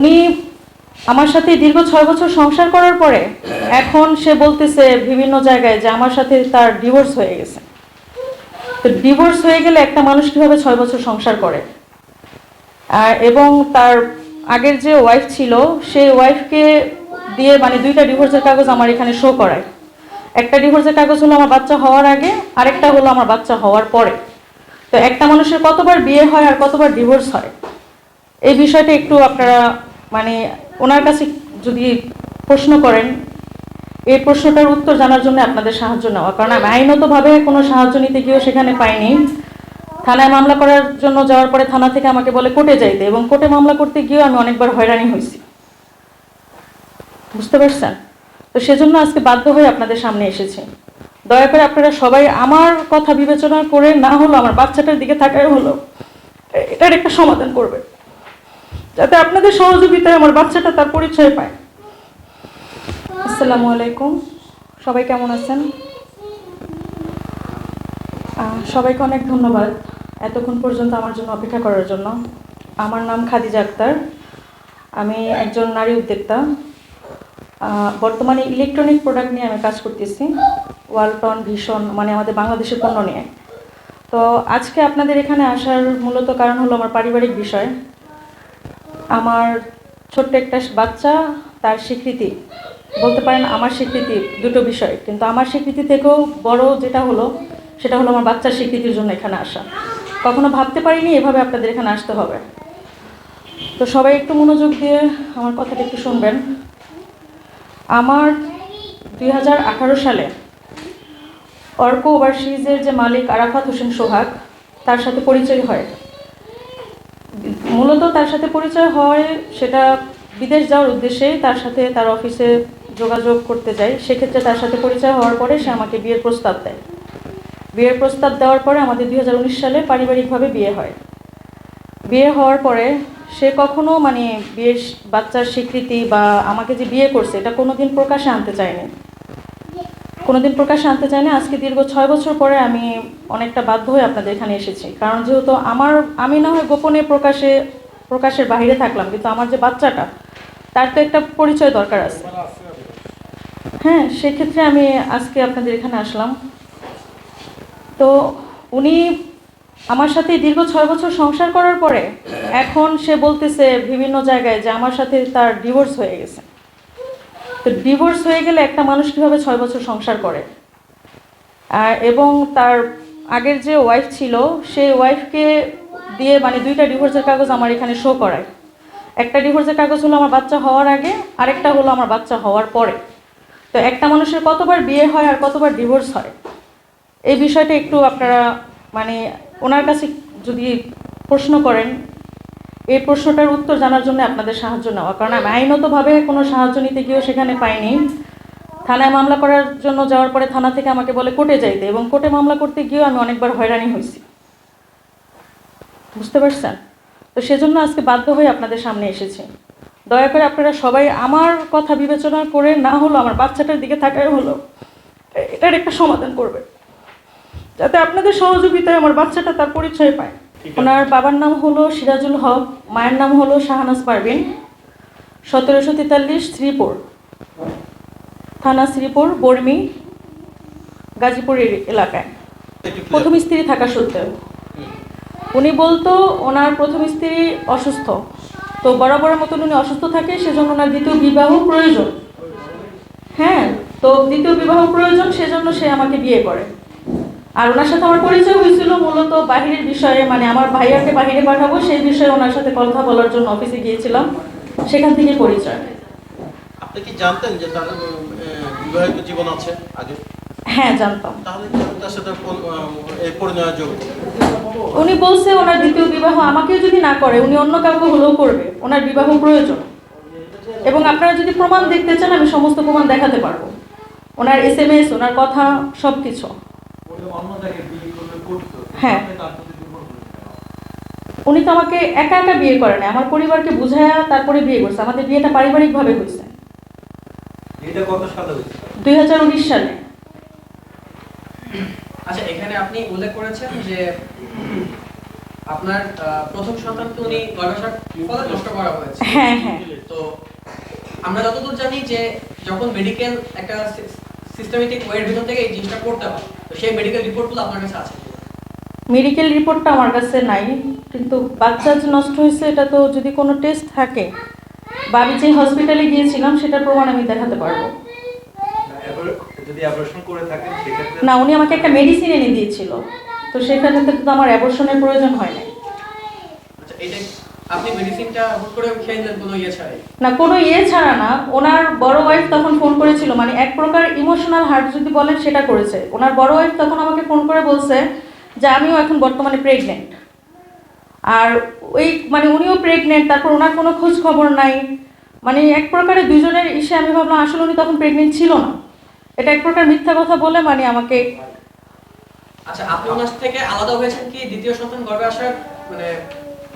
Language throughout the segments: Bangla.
উনি আমার সাথে দীর্ঘ ছয় বছর সংসার করার পরে এখন সে বলতেছে বিভিন্ন জায়গায় যে আমার সাথে তার ডিভোর্স হয়ে গেছে। তো ডিভোর্স হয়ে গেলে একটা মানুষ কীভাবে ছয় বছর সংসার করে? আর এবং তার আগের যে ওয়াইফ ছিল, সেই ওয়াইফকে দিয়ে মানে দুইটা ডিভোর্সের কাগজ আমার এখানে শো করায়। একটা ডিভোর্সের কাগজ হলো আমার বাচ্চা হওয়ার আগে, আরেকটা হলো আমার বাচ্চা হওয়ার পরে। তো একটা মানুষের কতবার বিয়ে হয় আর কতবার ডিভোর্স হয়? এই বিষয়টা একটু আপনারা মানে ওনার কাছে যদি প্রশ্ন করেন, এই প্রশ্নটার উত্তর জানার জন্য আপনাদের সাহায্য নেওয়া। কারণ আমি আইনতভাবে কোনো সাহায্য নিতে গিয়েও সেখানে পাইনি। থানায় মামলা করার জন্য যাওয়ার পরে থানা থেকে আমাকে বলে কোর্টে যাইতে এবং কোর্টে মামলা করতে গিয়েও আমি অনেকবার হয়রানি হয়েছি। বুঝতে পারছেন? তো সেজন্য আজকে বাধ্য হয়ে আপনাদের সামনে এসেছি। দয়া করে আপনারা সবাই আমার কথা বিবেচনা করে না হলো আমার বাচ্চাটার দিকে থাকাই হলো এটার একটা সমাধান করবে যাতে আপনাদের সহযোগিতায় আমার বাচ্চাটা তার পরিচয় পায়। আসসালামু আলাইকুম। সবাই কেমন আছেন? সবাইকে অনেক ধন্যবাদ এতক্ষণ পর্যন্ত আমার জন্য অপেক্ষা করার জন্য। আমার নাম খাদিজা আক্তার। আমি একজন নারী উদ্যোক্তা। বর্তমানে ইলেকট্রনিক প্রোডাক্ট নিয়ে আমি কাজ করতেছি। ওয়ালটন ভীষণ মানে আমাদের বাংলাদেশের পণ্য নিয়ে। তো আজকে আপনাদের এখানে আসার মূলত কারণ হলো আমার পারিবারিক বিষয়। আমার ছোট্ট একটা বাচ্চা, তার স্বীকৃতি। বলতে পারেন আমার স্বীকৃতি, দুটো বিষয়। কিন্তু আমার স্বীকৃতি থেকেও বড় যেটা হলো, সেটা হলো আমার বাচ্চার স্বীকৃতির জন্য এখানে আসা। কখনো ভাবতে পারিনি এভাবে আপনাদের এখানে আসতে হবে। তো সবাই একটু মনোযোগ দিয়ে আমার কথাটা একটু শুনবেন। আমার দুই হাজার আঠারো সালে অর্ক ওভারসিজের যে মালিক আরাফাত হোসেন সোহাগ, তার সাথে পরিচয় হয়। মূলত তার সাথে পরিচয় হয়, সেটা বিদেশ যাওয়ার উদ্দেশ্যেই তার সাথে তার অফিসে যোগাযোগ করতে যাই। সেক্ষেত্রে তার সাথে পরিচয় হওয়ার পরে সে আমাকে বিয়ের প্রস্তাব দেয়। বিয়ের প্রস্তাব দেওয়ার পরে আমাদের দুই হাজার উনিশ সালে পারিবারিকভাবে বিয়ে হয়। বিয়ে হওয়ার পরে সে কখনো মানে বিয়ের বাচ্চার স্বীকৃতি বা আমাকে যে বিয়ে করছে, এটা কোনোদিন প্রকাশে আনতে চায়নি। কোনোদিন প্রকাশে আনতে চায় না। আজকে দীর্ঘ ছয় বছর পরে আমি অনেকটা বাধ্য হয়ে আপনাদের এখানে এসেছি। কারণ যেহেতু আমার, আমি না হয় গোপনে প্রকাশে, প্রকাশের বাইরে থাকলাম, কিন্তু আমার যে বাচ্চাটা, তার তো একটা পরিচয় দরকার আছে। হ্যাঁ সেক্ষেত্রে আমি আজকে আপনাদের এখানে আসলাম। তো উনি আমার সাথে দীর্ঘ ছয় বছর সংসার করার পরে এখন সে বলতেছে বিভিন্ন জায়গায় যে আমার সাথে তার ডিভোর্স হয়ে গেছে। তো ডিভোর্স হয়ে গেলে একটা মানুষ কীভাবে ছয় বছর সংসার করে? এবং তার আগের যে ওয়াইফ ছিল সেই ওয়াইফকে দিয়ে মানে দুইটা ডিভোর্সের কাগজ আমার এখানে শো করায়। একটা ডিভোর্সের কাগজ হলো আমার বাচ্চা হওয়ার আগে, আরেকটা হলো আমার বাচ্চা হওয়ার পরে। তো একটা মানুষের কতবার বিয়ে হয় আর কতবার ডিভোর্স হয়? এই বিষয়টা একটু আপনারা মানে ওনার কাছে যদি প্রশ্ন করেন এই প্রশ্নটার উত্তর জানার জন্য আপনাদের সাহায্য নেওয়া। কারণ আমি আইনতভাবে কোনো সাহায্য নিতে গিয়েও সেখানে পাইনি। থানায় মামলা করার জন্য যাওয়ার পরে থানা থেকে আমাকে বলে কোর্টে যাইতে এবং কোর্টে মামলা করতে গিয়েও আমি অনেকবার হয়রানি হয়েছি। বুঝতে পারছেন? তো সেজন্য আজকে বাধ্য হয়ে আপনাদের সামনে এসেছি। দয়া করে আপনারা সবাই আমার কথা বিবেচনা করে না হলো, আমার বাচ্চাটার দিকে থাকাই হলো, এটার একটা সমাধান করবে যাতে আপনাদের সহযোগিতায় আমার বাচ্চাটা তার পরিচয় পায়। ওনার বাবার নাম হলো সিরাজুল হক মায়ের নাম হলো শাহানাজ পারভিন। সতেরোশো তেতাল্লিশ শ্রীপুর। থানা শ্রীপুর বর্মি গাজীপুর এলাকায়। প্রথম স্ত্রী থাকা সত্ত্বেও। উনি বলতো ওনার প্রথম স্ত্রী অসুস্থ। তো বরাবরের মতন উনি অসুস্থ থাকে সেজন্য ওনার দ্বিতীয় বিবাহ প্রয়োজন। হ্যাঁ তো দ্বিতীয় বিবাহ প্রয়োজন সেজন্য সে আমাকে বিয়ে করে। আর ওনার সাথে আমার পরিচয় হয়েছিল মূলত বাহিরের বিষয়ে মানে আমার ভাইয়াকে বাহিরে পাঠাবো সেই বিষয়ে ওনার সাথে কথা বলার জন্য অফিসে গিয়েছিলাম। সেখান থেকে পরিচয়। আপনি কি জানতেন যে তার বিবাহিত জীবন আছে আগে? হ্যাঁ জানতাম। উনি বলছে ওনার দ্বিতীয় বিবাহ আমাকেও যদি না করে উনি অন্য কাউকে হলেও করবে। ওনার বিবাহ প্রয়োজন। এবং আপনারা যদি প্রমাণ দেখতে চান আমি সমস্ত প্রমাণ দেখাতে পারব। ওনার এস এম এস ওনার কথা সব কিছু হ্যাঁ। উনি তো আমাকে একা একা বিয়ে করে না আমার পরিবারকে বুঝায়া তারপরে বিয়ে করছে আমাদের বিয়েটা পারিবারিকভাবে হয়েছে। এটা কত সালে হয়েছে? দুই হাজার উনিশ সালে। আচ্ছা এখানে আপনি উল্লেখ করেছেন যে আপনার আহ, প্রথম সন্তানকে উনি গর্ভাশয় ফলে নষ্ট করা হয়েছে। হ্যাঁ হ্যাঁ। তো আমরা যতদূর জানি যে যখন মেডিকেল একটা সিস্টেমেটিক ওয়ের ভিতর থেকে এই জিনিসটা করতে হয় তো সেই মেডিকেল রিপোর্টগুলো আপনার কাছে আছে? মেডিকেল রিপোর্টটা আমার কাছে নাই কিন্তু বাচ্চা যে নষ্ট হয়েছে এটা তো যদি কোনো টেস্ট থাকে বা আমি যে হসপিটালে গিয়েছিলাম সেটার প্রমাণ আমি দেখাতে পারব। না, না উনি আমাকে একটা মেডিসিন এনে দিয়েছিল তো সেখানে তো আমার অ্যাবর্শনের প্রয়োজন হয় এটা আপনি মেডিসিনটা হুট করে খেয়ে নিলেন কোনো ইয়ে ছাড়াই। না কোনো ইয়ে ছাড়া না। ওনার বড় ওয়াইফ তখন ফোন করেছিল। মানে এক প্রকার ইমোশনাল হার্ট যদি বলেন সেটা করেছে। ওনার বড় ওয়াইফ তখন আমাকে ফোন করে বলছে যে আমিও এখন বর্তমানে প্রেগনেন্ট আর ওই মানে উনিও প্রেগনেন্ট তারপর ওনার কোনো খোঁজ খবর নাই। মানে এক প্রকারের দুজনের ইসে আমি ভাবলাম আসলে উনি তখন প্রেগনেন্ট ছিল না। এটা এক প্রকার মিথ্যা কথা বলে মানে আমাকে আচ্ছা আপনি ওনার থেকে আলাদা হয়েছেন কি দ্বিতীয় সন্তান গর্ভে আসার মানে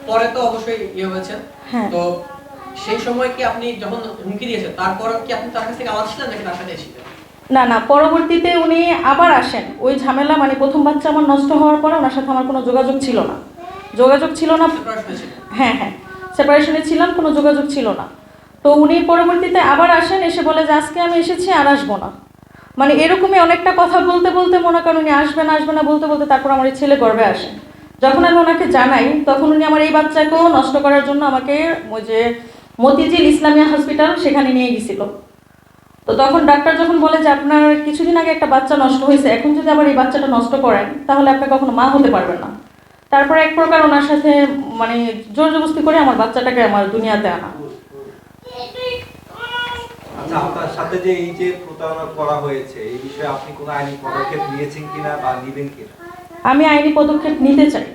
পরে তো অবশ্যই ইয়ে হয়েছেন হ্যাঁ। তো সেই সময় কি আপনি যখন হুমকি দিয়েছেন তারপর কি আপনি তার কাছ থেকে আলাদা ছিলেন নাকি তার সাথে ছিলেন না না পরবর্তীতে উনি আবার আসেন। ওই ঝামেলা মানে প্রথম বাচ্চা আমার নষ্ট হওয়ার পরে ওনার সাথে আমার কোনো যোগাযোগ ছিল না। যোগাযোগ ছিল না। হ্যাঁ হ্যাঁ সেপারেশনে ছিলাম কোনো যোগাযোগ ছিল না। তো উনি পরবর্তীতে আবার আসেন এসে বলে যে আজকে আমি এসেছি আর আসব না। মানে এরকমই অনেকটা কথা বলতে বলতে মনে করেন উনি আসবেন আসবে না বলতে বলতে তারপর আমার ছেলে গর্বে আসেন যখন আমি ওনাকে জানাই, তখন উনি আমার এই বাচ্চাকেও নষ্ট করার জন্য আমাকে ওই যে মতিঝিল ইসলামিয়া হসপিটাল সেখানে নিয়ে গেছিল। তো তখন ডাক্তার যখন বলে যে আপনার কিছুদিন আগে একটা বাচ্চা নষ্ট হয়েছে, এখন যদি আবার এই বাচ্চাটা নষ্ট করেন, তাহলে আপনি কখনো মা হতে পারবেন না। তারপরে এক প্রকার ওনার সাথে মানে জোর জবস্তি করে আমার বাচ্চাটাকে আমার দুনিয়াতে আনা। আচ্ছা সাথে যে এই যে প্রতারণা করা হয়েছে, এই বিষয়ে আপনি কোনো আইনি পদক্ষেপ নিয়েছেন কিনা বা নিবেন কিনা? আমি আইনি পদক্ষেপ নিতে চাই।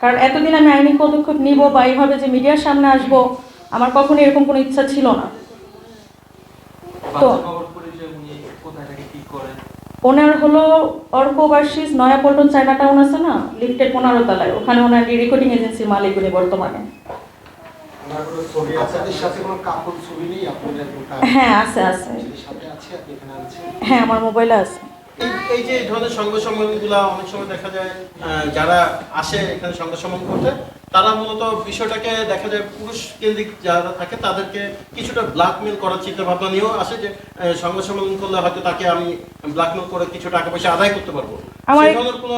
কারণ এতদিন আমি আইনি পদক্ষেপ নিব বা এইভাবে যে মিডিয়ার সামনে আসব আমার কখনো এরকম কোনো ইচ্ছা ছিল না। তো ওনার হলো অর্কবার্ষিস নয়াপল্টন চায়না টাউন আছে না লিফটের পনেরো তলায়। ওখানে ওনার রেকর্ডিং এজেন্সির মালিক উনি বর্তমানে। হ্যাঁ আছে আছে। হ্যাঁ আমার মোবাইলে আছে। এই- যে এই ধরনের সংঘ সম্মেলনগুলো অনেক সময় দেখা যায় যারা আসে এখানে সংঘ সম্মেলন করতে তারা মূলত বিষয়টাকে দেখা যায় পুরুষ কেন্দ্রিক যারা থাকে তাদেরকে কিছুটা ব্ল্যাকমেল করার চিন্তা ভাবনা নিয়েও আসে যে সংঘ সম্মেলন করলে হয়তো তাকে আমি ব্ল্যাকমেল করে কিছু টাকা পয়সা আদায় করতে পারব। আমার- সেই ধরনের কোনো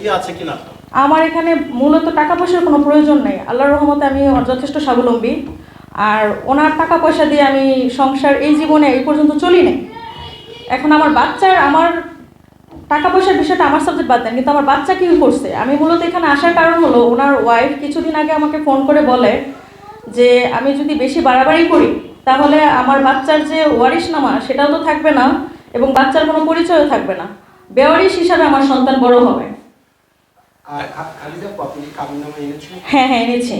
ইয়ে আছে কিনা? আমার এখানে মূলত টাকা পয়সার কোনো প্রয়োজন নেই। আল্লাহর রহমতে আমি যথেষ্ট স্বাবলম্বী। আর ওনার টাকা পয়সা দিয়ে আমি সংসার এই জীবনে এই পর্যন্ত চলি নাই এখন আমার বাচ্চার আমার টাকা পয়সার বিষয়টা আমার সাবজেক্ট বাদ দেন কিন্তু আমার বাচ্চা কি করছে? আমি মূলত এখানে আসার কারণ হলো ওনার ওয়াইফ কিছুদিন আগে আমাকে ফোন করে বলে যে আমি যদি বেশি বাড়াবাড়ি করি তাহলে আমার বাচ্চার যে ওয়ারিশ নামা সেটাও তো থাকবে না এবং বাচ্চার কোনো পরিচয়ও থাকবে না। বেওয়ারিশ হিসাবে আমার সন্তান বড় হবে। হ্যাঁ হ্যাঁ এনেছি।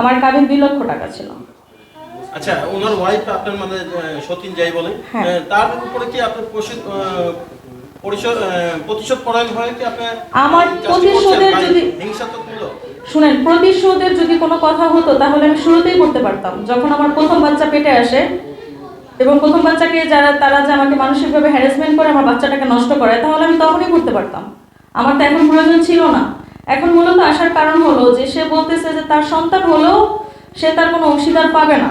আমার কাবিন দুই লক্ষ টাকা ছিল। আচ্ছা ওনার ওয়াইফ আপনার মানে সতীন যাই বলে হ্যাঁ। তার উপরে কি আপনার পরিশোধ আহ, পরিশোধ আহ, প্রতিশোধ পরায়ণ হয় কি আপনার আমার প্রতিশোধের যদি- হিংসাত্মকমূলক? শুনেন প্রতিশোধের যদি কোনো কথা হতো তাহলে আমি শুরুতেই করতে পারতাম যখন আমার প্রথম বাচ্চা পেটে আসে এবং প্রথম বাচ্চাকে যারা তারা যে আমাকে মানসিকভাবে হ্যারাসমেন্ট করে আমার বাচ্চাটাকে নষ্ট করে তাহলে আমি তখনই করতে পারতাম আমার তো এখন প্রয়োজন ছিল না এখন মূলত আসার কারণ হলো যে সে বলতেছে যে তার সন্তান হলেও সে তার কোনো অংশীদার পাবে না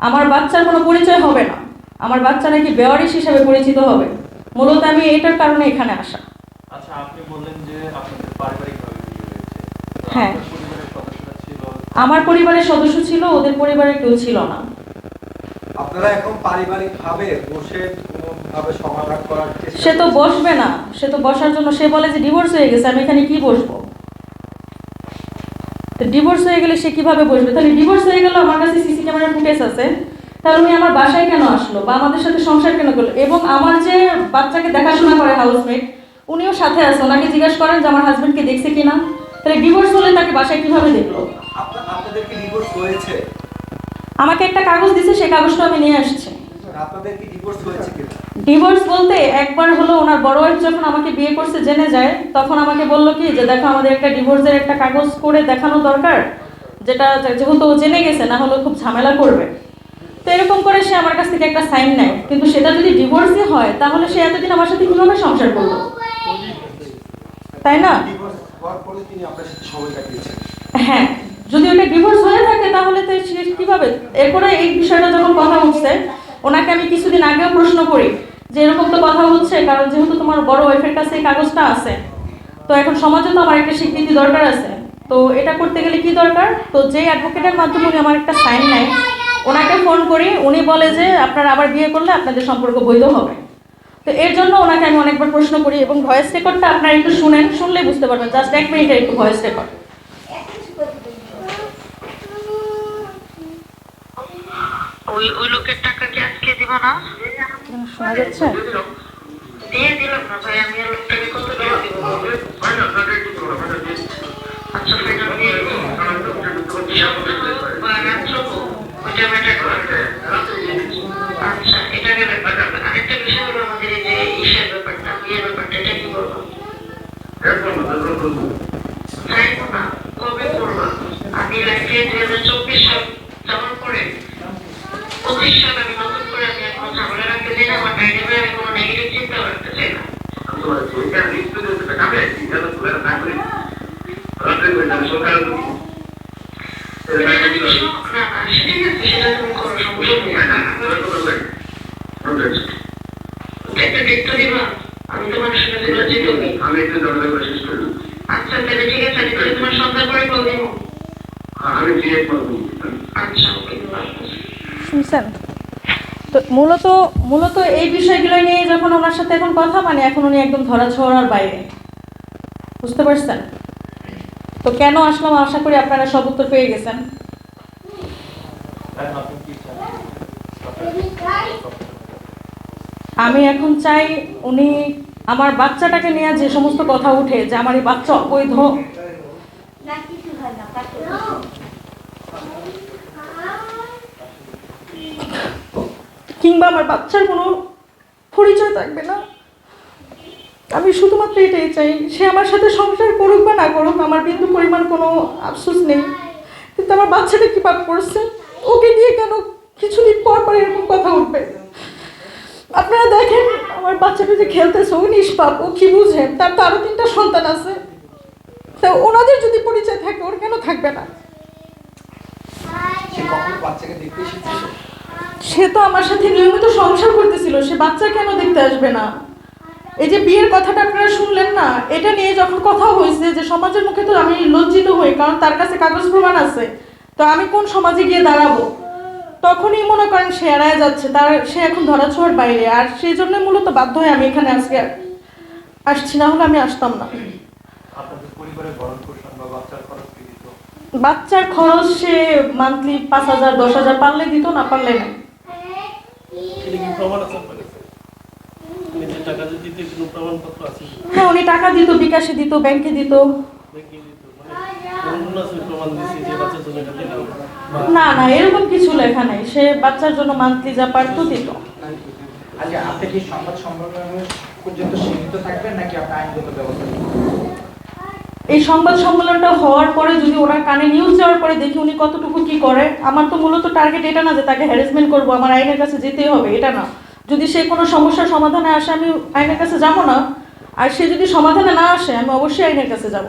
আমার বাচ্চার কোনো পরিচয় হবে না। আমার বাচ্চা নাকি বেওয়ারিশ হিসাবে পরিচিত হবে। মূলত আমি এটার কারণে এখানে আসা। আচ্ছা আপনি বললেন যে আপনাদের পারিবারিকভাবে বিয়ে হয়েছে। তো হ্যাঁ। আমার পরিবারের সদস্য ছিল ওদের পরিবারের কেউ ছিল না। আপনারা এখন পারিবারিক ভাবে বসে কোনোভাবে সমাধান করার সে তো বসবে না। সে তো বসার জন্য সে বলে যে ডিভোর্স হয়ে গেছে আমি এখানে কি বসবো? তো ডিভোর্স হয়ে গেলে সে কীভাবে বসবে? তাহলে ডিভোর্স হয়ে গেল আমার কাছে সিসি ক্যামেরার ফুটেজ আছে। তাহলে উনি আমার বাসায় কেন আসলো? বা আমাদের সাথে সংসার কেন করল? এবং আমার যে বাচ্চাকে দেখাশোনা করে হাউসমেট উনিও সাথে আছে। ওনাকে জিজ্ঞেস করেন যে আমার হাজবেন্ডকে দেখছে কিনা? তাহলে ডিভোর্স হলে তাকে বাসায় কীভাবে দেখল? আপনা- আপনাদের কি ডিভোর্স হয়েছে? আমাকে একটা কাগজ দিছে সেই কাগজটা আমি নিয়ে আসছি। আপনাদের কি ডিভোর্স হয়েছে কিনা? ডিভোর্স বলতে একবার হলো ওনার বড় ওয়াইফ যখন আমাকে বিয়ে করছে জেনে যায়, তখন আমাকে বলল কি যে দেখো আমাদের একটা ডিভোর্সের একটা কাগজ করে দেখানো দরকার, যেটা যেহেতু ও জেনে গেছে, না হলে খুব ঝামেলা করবে। তো এরকম করে সে আমার কাছ থেকে একটা সাইন নেয়। কিন্তু সেটা যদি ডিভোর্সই হয়, তাহলে সে এতদিন আমার সাথে কীভাবে সংসার করল? তাই না? হ্যাঁ যদি ওটা ডিভোর্স হয়ে থাকে, তাহলে তো সে কীভাবে? এরপরে এই বিষয়টা যখন কথা উঠছে, ওনাকে আমি কিছুদিন আগেও প্রশ্ন করি যে এরকম তো কথা হচ্ছে, কারণ যেহেতু তোমার বড় ওয়াইফের কাছে এই কাগজটা আছে, তো এখন সমাজে তো আমার একটা স্বীকৃতি দরকার আছে। তো এটা করতে গেলে কি দরকার? তো যে অ্যাডভোকেটের মাধ্যমে উনি আমার একটা সাইন নেয় ওনাকে ফোন করি, উনি বলে যে আপনারা আবার বিয়ে করলে আপনাদের সম্পর্ক বৈধ হবে। তো এর জন্য ওনাকে আমি অনেকবার প্রশ্ন করি এবং ভয়েস রেকর্ডটা আপনারা একটু শুনেন, শুনলেই বুঝতে পারবেন। জাস্ট এক মিনিটের একটু ভয়েস রেকর্ড ওই ওই লোকের টাকা কি আজকে দিব না? শোনা যাচ্ছে? কবে করবা আমি লাইফে দুই হাজার চব্বিশ সাল পঁচিশ সাল আমি নতুন করে আমি এখন ঝামেলা রাখতে চাই না আমার ডাইনিংয়ে আমি কোনো নেগেটিভ চিন্তা রাখতে চাই না এটা যদি শখ না না সেটাই আছে সেটা তুমি করো সমস্যা নেই একটা দেখতে দিবা আমি তোমার সঙ্গে লজ্জিত আচ্ছা তাহলে ঠিক আছে আমি তোমার সন্ধ্যার পরে কল দিব আচ্ছা শুনছেন? তো মূলত মূলত এই বিষয়গুলো নিয়ে যখন ওনার সাথে এখন কথা মানে এখন উনি একদম ধরা ছোঁয়ার বাইরে। বুঝতে পারছেন? তো কেন আসলাম আশা করি আপনারা সব উত্তর পেয়ে গেছেন। আমি এখন চাই উনি আমার বাচ্চাটাকে নিয়ে যে সমস্ত কথা উঠে যে আমার এই বাচ্চা অবৈধ। কিংবা আমার বাচ্চার কোনো পরিচয় থাকবে না। আমি শুধুমাত্র এটাই চাই, সে আমার সাথে সংসার করুক বা না করুক, আমার বিন্দু পরিমাণ কোনো আফসোস নেই। কিন্তু আমার বাচ্চাটা কী পাপ করছে? ওকে নিয়ে কেন কিছুদিন পর পর এরকম কথা উঠবে? আপনারা দেখেন, আমার বাচ্চাটা যে খেলতেছে, ও নিষ্পাপ, ও কি বুঝে? তার তো আরও তিনটা সন্তান আছে। তা ওনাদের যদি পরিচয় থাকে, ওর কেন থাকবে না? বাচ্চাকে দেখতে সে তো আমার সাথে নিয়মিত সংসার করতেছিল সে বাচ্চা কেন দেখতে আসবে না? এই যে বিয়ের কথাটা আপনারা শুনলেন না এটা নিয়ে যখন কথা হয়েছে যে সমাজের মুখে তো আমি লজ্জিত হই কারণ তার কাছে কাগজ প্রমাণ আছে তো আমি কোন সমাজে গিয়ে দাঁড়াবো? তখনই মনে করেন সে এড়ায় যাচ্ছে তার সে এখন ধরা ছোঁয়ার বাইরে আর সেই জন্য মূলত বাধ্য হয়ে আমি এখানে আজকে আসছি না হলে আমি আসতাম না। বাচ্চার খরচ সে মান্থলি পাঁচ হাজার দশ হাজার পারলে দিত না পারলে না। এটা কি প্রমাণ আছে নিজের টাকা যে দিতে কোনো প্রমাণপত্র আছে? হ্যাঁ উনি টাকা দিত বিকাশে দিত ব্যাংকে দিত। ব্যাংকে দিত মানে না না এরকম কিছু লেখা নাই। সে বাচ্চার জন্য মান্থলি যা পারতো দিত। আচ্ছা আপনি কি সংবাদ সম্মেলন পর্যন্ত সীমিত থাকবেন নাকি আপনি আইনগত ব্যবস্থা? এই সংবাদ সম্মেলনটা হওয়ার পরে যদি ওনার কানে নিউজ যাওয়ার পরে দেখি উনি কতটুকু কি করে, আমার তো মূলত টার্গেট এটা না যে তাকে হ্যারাসমেন্ট করব, আমার আইনের কাছে যেতেই হবে, এটা না। যদি সে কোনো সমস্যার সমাধানে আসে, আমি আইনের কাছে যাব না, আর সে যদি সমাধানে না আসে, আমি অবশ্যই আইনের কাছে যাব।